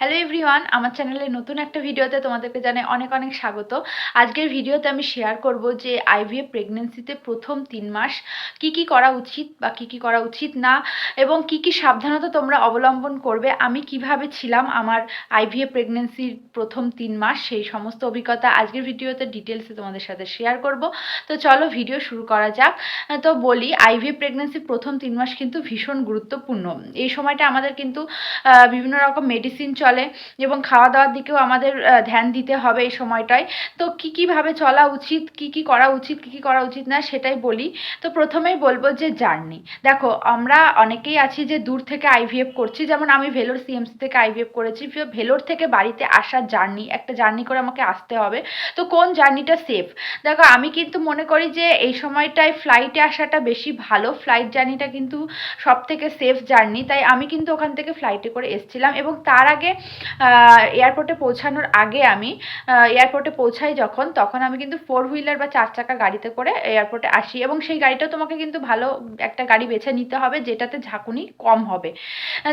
Hello everyone আমার চ্যানেলে নতুন একটা ভিডিওতে তোমাদেরকে জানাই অনেক অনেক স্বাগত। আজকের ভিডিওতে আমি শেয়ার করব যে আইভিএফ প্রেগনেন্সিতে প্রথম তিন মাস কি কি করা উচিত বা কি কি করা উচিত না এবং কি কি সাবধানতা তোমরা অবলম্বন করবে, আমি কীভাবে ছিলাম আমার আইভিএফ প্রেগনেন্সির প্রথম তিন মাস, সেই সমস্ত অভিজ্ঞতা আজকের ভিডিওতে ডিটেলসে তোমাদের সাথে শেয়ার করব। তো চলো ভিডিও শুরু করা যাক। তো বলি আইভিএফ প্রেগনেন্সির প্রথম তিন মাস কিন্তু ভীষণ গুরুত্বপূর্ণ। এই সময়টা আমাদের কিন্তু বিভিন্ন রকম মেডিসিন চলে এবং খাওয়া দাওয়ার দিকেও আমাদের ধ্যান দিতে হবে এই সময়টায়। তো কী কীভাবে চলা উচিত, কি কি করা উচিত, কি কি করা উচিত না সেটাই বলি। তো প্রথমেই বলব যে জার্নি। দেখো, আমরা অনেকেই আছি যে দূর থেকে আইভিএফ করছি। যেমন আমি ভেলোর সিএমসি থেকে আইভিএফ করেছি। ভেলোর থেকে বাড়িতে আসার জার্নি, একটা জার্নি করে আমাকে আসতে হবে। তো কোন জার্নিটা সেফ? দেখো, আমি কিন্তু মনে করি যে এই সময়টায় ফ্লাইটে আসাটা বেশি ভালো। ফ্লাইট জার্নিটা কিন্তু সব থেকে সেফ জার্নি। তাই আমি কিন্তু ওখান থেকে ফ্লাইটে করে এসেছিলাম এবং তার আগে এয়ারপোর্টে পৌঁছানোর আগে আমি এয়ারপোর্টে পৌঁছাই যখন, তখন আমি কিন্তু ফোর হুইলার বা চার চাকা গাড়িতে করে এয়ারপোর্টে আসি এবং সেই গাড়িটাও তোমাকে কিন্তু ভালো একটা গাড়ি বেছে নিতে হবে, যেটাতে ঝাঁকুনি কম হবে।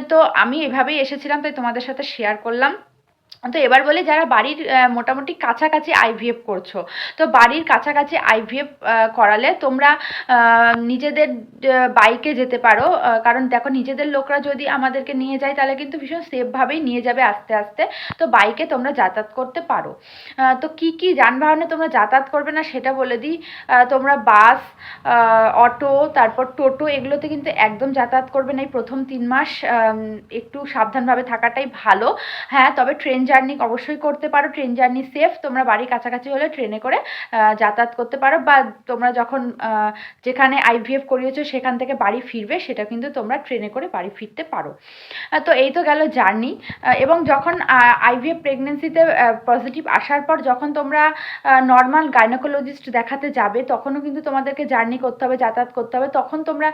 তো আমি এভাবেই এসেছিলাম, তাই তোমাদের সাথে শেয়ার করলাম। তো এবার বলে যারা বাড়ির মোটামুটি কাছাকাছি আইভিএফ করছ, তো বাড়ির কাছাকাছি আইভিএফ করালে তোমরা নিজেদের বাইকে যেতে পারো কারণ দেখো নিজেদের লোকরা যদি আমাদেরকে নিয়ে যায় তাহলে কিন্তু ভীষণ সেফভাবেই নিয়ে যাবে আস্তে আস্তে, তো বাইকে তোমরা যাতায়াত করতে পারো। তো কি কি যানবাহনে তোমরা যাতায়াত করবে না সেটা বলে দিই তোমরা বাস অটো তারপর টোটো এগুলোতে কিন্তু একদম যাতায়াত করবে না। এই প্রথম তিন মাস একটু সাবধানভাবে থাকাটাই ভালো। হ্যাঁ তবে ট্রেন জার্নি অবশ্যই করতে পারো ট্রেন জার্নি সেফ তোমরা বাড়ির কাছাকাছি হলে ট্রেনে করে যাতায়াত করতে পারো বা তোমরা যখন যেখানে আইভিএফ করিয়েছো সেখান থেকে বাড়ি ফিরবে, সেটা কিন্তু তোমরা ট্রেনে করে বাড়ি ফিরতে পারো। তো এই তো গেল জার্নি এবং যখন আইভিএফ প্রেগনেন্সিতে পজিটিভ আসার পর যখন তোমরা নর্মাল গাইনোকোলজিস্ট দেখাতে যাবে, তখনও কিন্তু তোমাদেরকে জার্নি করতে হবে, যাতায়াত করতে হবে, তখন তোমরা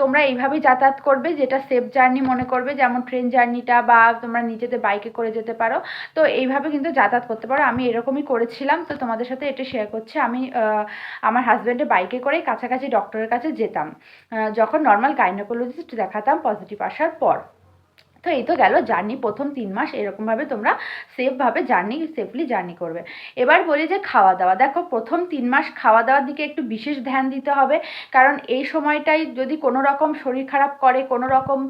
তোমরা এইভাবেই যাতায়াত করবে, যেটা সেফ জার্নি মনে করবে, যেমন ট্রেন জার্নিটা বা তোমরা নিজেদের বাইকে করে যেতে পারো। তো এইভাবে কিন্তু যাতায়াত করতে পারো। আমি এরকমই করেছিলাম। তো তোমাদের সাথে এটা শেয়ার করছি। আমি আমার হাজব্যান্ডের বাইকে করেই কাছাকাছি ডক্টরের কাছে যেতাম। যখন নর্মাল গাইনোকোলজিস্ট দেখাতাম পজিটিভ আসার পর। তো এই তো গেল জার্নি প্রথম তিন মাস এরকমভাবে তোমরা সেফভাবে জার্নি সেফলি জার্নি করবে। এবার বলি যে খাওয়া দাওয়া। দেখো প্রথম তিন মাস খাওয়া দাওয়ার দিকে একটু বিশেষ ধ্যান দিতে হবে, কারণ এই সময়টাই যদি কোনো রকম শরীর খারাপ করে, কোনো রকম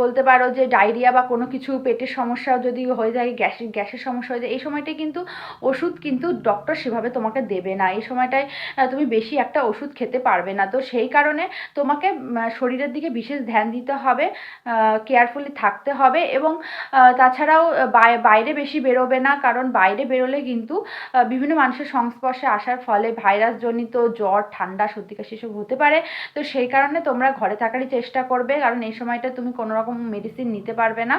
বলতে পারো যে ডায়রিয়া বা কোনো কিছু পেটের সমস্যা যদি হয়ে যায়, গ্যাস, গ্যাসের সমস্যা হয়ে যায়, এই সময়টায় কিন্তু ওষুধ কিন্তু ডক্টর সেভাবে তোমাকে দেবে না। এই সময়টায় তুমি বেশি একটা ওষুধ খেতে পারবে না। তো সেই কারণে তোমাকে শরীরের দিকে বিশেষ ধ্যান দিতে হবে কেয়ারফুলি থাকতে হবে এবং তাছাড়াও বাইরে বেশি বেরোবে না, কারণ বাইরে বেরোলে কিন্তু বিভিন্ন মানুষের সংস্পর্শে আসার ফলে ভাইরাস জনিত জ্বর, ঠান্ডা সর্দি কাশি এসব হতে পারে। তো সেই কারণে তোমরা ঘরে থাকারই চেষ্টা করবে, কারণ এই সময়টা তুমি কোনো রকম মেডিসিন নিতে পারবে না।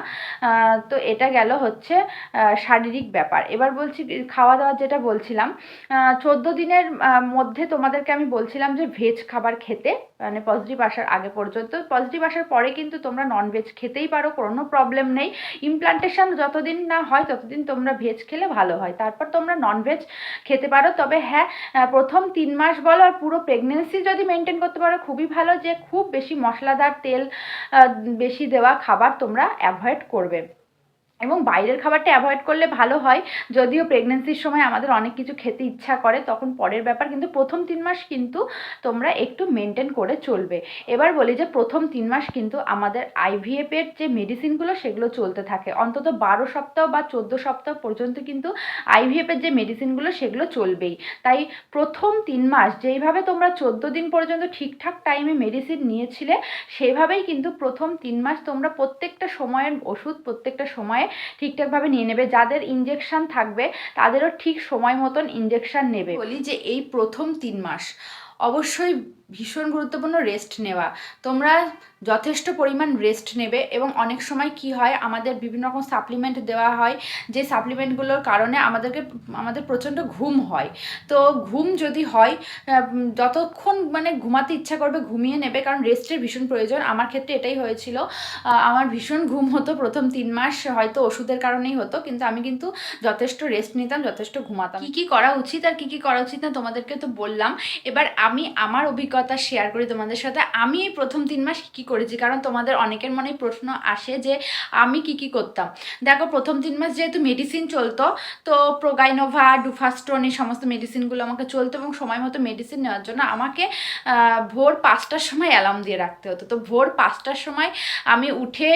তো এটা গেল হচ্ছে শারীরিক ব্যাপার। এবার বলছি খাওয়া দাওয়া যেটা বলছিলাম চোদ্দ দিনের মধ্যে তোমাদেরকে আমি বলছিলাম যে ভেজ খাবার খেতে মানে পজিটিভ আসার আগে পর্যন্ত। পজিটিভ আসার পরে কিন্তু তোমরা নন ভেজ খেতেই পারো, কোনো প্রবলেম নেই। ইমপ্লান্টেশন যতদিন না হয়, ততদিন তোমরা ভেজ খেলে ভালো হয়। তারপর তোমরা নন ভেজ খেতে পারো। তবে হ্যাঁ প্রথম তিন মাস বলো আর পুরো প্রেগনেন্সি যদি মেনটেন করতে পারো, খুবই ভালো যে খুব বেশি মশলাদার তেল বেশি দেওয়া খাবার তোমরা অ্যাভয়েড করবে। এবং বাইরের খাবারটা অ্যাভয়েড করলে ভালো হয়। যদিও প্রেগনেন্সির সময় আমাদের অনেক কিছু খেতে ইচ্ছা করে, তখন পরের ব্যাপার, কিন্তু প্রথম তিন মাস কিন্তু তোমরা একটু মেনটেন করে চলবে। এবার বলি যে প্রথম তিন মাস কিন্তু আমাদের আইভিএফের যে মেডিসিনগুলো সেগুলো চলতে থাকে। অন্তত বারো সপ্তাহ বা চোদ্দ সপ্তাহ পর্যন্ত কিন্তু আইভিএফের যে মেডিসিনগুলো সেগুলো চলবেই। তাই প্রথম তিন মাস যেইভাবে তোমরা চোদ্দ দিন পর্যন্ত ঠিকঠাক টাইমে মেডিসিন নিয়েছিলে, সেভাবেই কিন্তু প্রথম তিন মাস তোমরা প্রত্যেকটা সময়ের ওষুধ, প্রত্যেকটা সময়ে ঠিকঠাকভাবে নিয়ে নেবে। যাদের ইঞ্জেকশন থাকবে, তাদেরও ঠিক সময় মতন ইঞ্জেকশন নেবে। বলি যে এই প্রথম তিন মাস, অবশ্যই ভীষণ গুরুত্বপূর্ণ রেস্ট নেওয়া। তোমরা যথেষ্ট পরিমাণ রেস্ট নেবে এবং অনেক সময় কি হয়, আমাদের বিভিন্ন রকম সাপ্লিমেন্ট দেওয়া হয়, যে সাপ্লিমেন্টগুলোর কারণে আমাদেরকে, আমাদের প্রচণ্ড ঘুম হয়। তো ঘুম যদি হয় যতক্ষণ মানে ঘুমাতে ইচ্ছা করবে ঘুমিয়ে নেবে, কারণ রেস্টের ভীষণ প্রয়োজন। আমার ক্ষেত্রে এটাই হয়েছিল। আমার ভীষণ ঘুম হতো প্রথম তিন মাস, হয়তো ওষুধের কারণেই হতো, কিন্তু আমি কিন্তু যথেষ্ট রেস্ট নিতাম, যথেষ্ট ঘুমাতাম। কি কি করা উচিত আর কি কি করা উচিত না তোমাদেরকে তো বললাম। এবার আমি, আমার অভিজ্ঞতা অভিজ্ঞতা শেয়ার করি তোমাদের সাথে। আমি প্রথম তিন মাস কী করেছি? কারণ তোমাদের অনেকের মনেই প্রশ্ন আসে যে, আমি কি কি করতাম? দেখো, প্রথম তিন মাস যেহেতু মেডিসিন চলতো, তো প্রোগাইনোভা ডুফাস্টোন এই সমস্ত মেডিসিনগুলো আমাকে চলতো এবং সময় মতো মেডিসিন নেওয়ার জন্য আমাকে ভোর পাঁচটার সময় অ্যালার্ম দিয়ে রাখতে হতো। তো ভোর পাঁচটার সময় আমি উঠে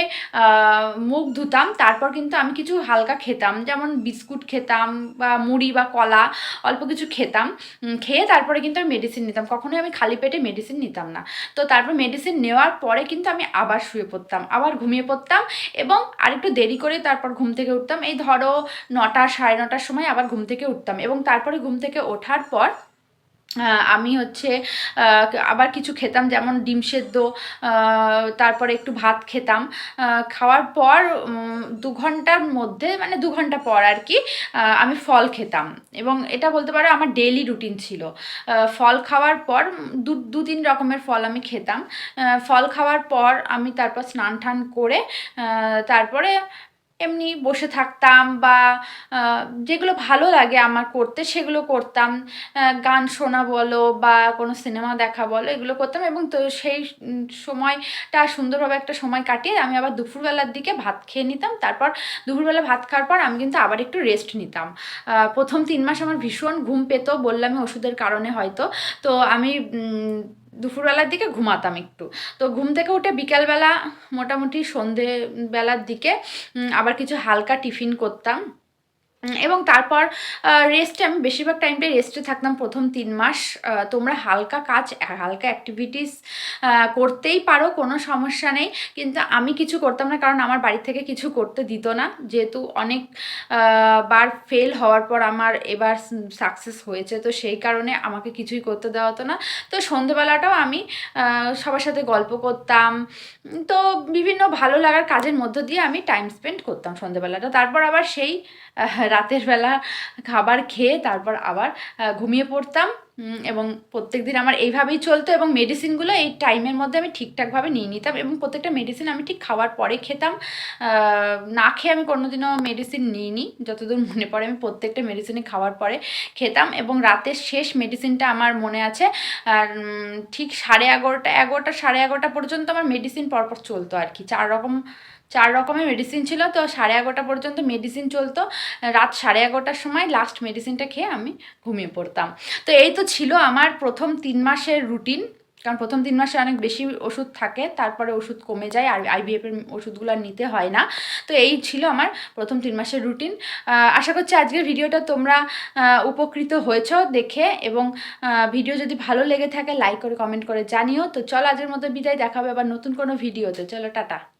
মুখ ধুতাম, তারপর কিন্তু আমি কিছু হালকা খেতাম। যেমন বিস্কুট খেতাম বা মুড়ি বা কলা, অল্প কিছু খেতাম। খেয়ে তারপরে কিন্তু আমি মেডিসিন নিতাম। কখনোই আমি খালি পেটে মেডিসিন নিতাম না। তো তারপর মেডিসিন নেওয়ার পরে কিন্তু আমি আবার শুয়ে পড়তাম, আবার ঘুমিয়ে পড়তাম এবং আরেকটু দেরি করে তারপর ঘুম থেকে উঠতাম। এই ধরো নটা, সাড়ে নটার সময় আবার ঘুম থেকে উঠতাম এবং তারপরে ঘুম থেকে ওঠার পর আমি হচ্ছে আবার কিছু খেতাম, যেমন ডিম সেদ্ধ তারপরে একটু ভাত খেতাম। খাওয়ার পর দু ঘণ্টার মধ্যে মানে দু ঘণ্টা পর আর কি আমি ফল খেতাম। এবং এটা বলতে পারো আমার ডেইলি রুটিন ছিল। ফল খাওয়ার পর, দু দু তিন রকমের ফল আমি খেতাম। ফল খাওয়ার পর আমি তারপর স্নান টান করে তারপরে এমনি বসে থাকতাম বা যেগুলো ভালো লাগে আমার করতে সেগুলো করতাম। গান শোনা বলো বা কোনো সিনেমা দেখা বলো এগুলো করতাম এবং তো সেই সময়টা সুন্দরভাবে একটা সময় কাটিয়ে আমি আবার দুপুরবেলার দিকে ভাত খেয়ে নিতাম। তারপর দুপুরবেলা ভাত খাওয়ার পর আমি কিন্তু আবার একটু রেস্ট নিতাম। প্রথম তিন মাস আমার ভীষণ ঘুম পেত বললামই ওষুধের কারণে হয়তো। তো আমি দুপুরবেলার দিকে ঘুমাতাম একটু। তো ঘুম থেকে উঠে বিকালবেলা মোটামুটি সন্ধেবেলার দিকে আবার কিছু হালকা টিফিন করতাম। এবং তারপর রেস্টে আমি বেশিরভাগ টাইমটাই রেস্টে থাকতাম প্রথম তিন মাস। তোমরা হালকা কাজ, হালকা অ্যাক্টিভিটিস করতেই পারো, কোনো সমস্যা নেই। কিন্তু আমি কিছু করতাম না, কারণ আমার বাড়ি থেকে কিছু করতে দিত না। যেহেতু অনেক বার ফেল হওয়ার পর আমার এবার সাকসেস হয়েছে। তো সেই কারণে আমাকে কিছুই করতে দেওয়া হতো না। তো সন্ধেবেলাটাও আমি সবার সাথে গল্প করতাম। তো বিভিন্ন ভালো লাগার কাজের মধ্য দিয়ে আমি টাইম স্পেন্ড করতাম সন্ধেবেলাটা। তারপর আবার সেই রাতের বেলা খাবার খেয়ে তারপর আবার ঘুমিয়ে পড়তাম। এবং প্রত্যেক দিন আমার এইভাবেই চলতো এবং মেডিসিনগুলো এই টাইমের মধ্যে আমি ঠিকঠাকভাবে নিয়ে নিতাম এবং প্রত্যেকটা মেডিসিন আমি ঠিক খাওয়ার পরে খেতাম। না খেয়ে আমি কোনোদিনও মেডিসিন নিইনি। যতদূর মনে পড়ে আমি প্রত্যেকটা মেডিসিনই খাওয়ার পরে খেতাম এবং রাতের শেষ মেডিসিনটা আমার মনে আছে, আর ঠিক সাড়ে এগারোটা এগারোটা সাড়ে এগারোটা পর্যন্ত আমার মেডিসিন পরপর চলতো আর কি। চার রকম চার রকমের মেডিসিন ছিল, তো সাড়ে এগারোটা পর্যন্ত মেডিসিন চলতো। রাত সাড়ে এগারোটার সময় লাস্ট মেডিসিনটা খেয়ে আমি ঘুমিয়ে পড়তাম। তো এই তো ছিল আমার প্রথম তিন মাসের রুটিন কারণ প্রথম তিন মাসে অনেক বেশি ওষুধ থাকে, তারপরে ওষুধ কমে যায় আর আইবিএফের ওষুধগুলো নিতে হয় না। তো এই ছিল আমার প্রথম তিন মাসের রুটিন আশা করছি আজকের ভিডিওটা তোমরা উপকৃত হয়েছ দেখে এবং ভিডিও যদি ভালো লেগে থাকে লাইক করে কমেন্ট করে জানিও। তো চলো আজকের মতো বিদায় দেখাবে আবার নতুন কোনো ভিডিওতে চলো, টাটা।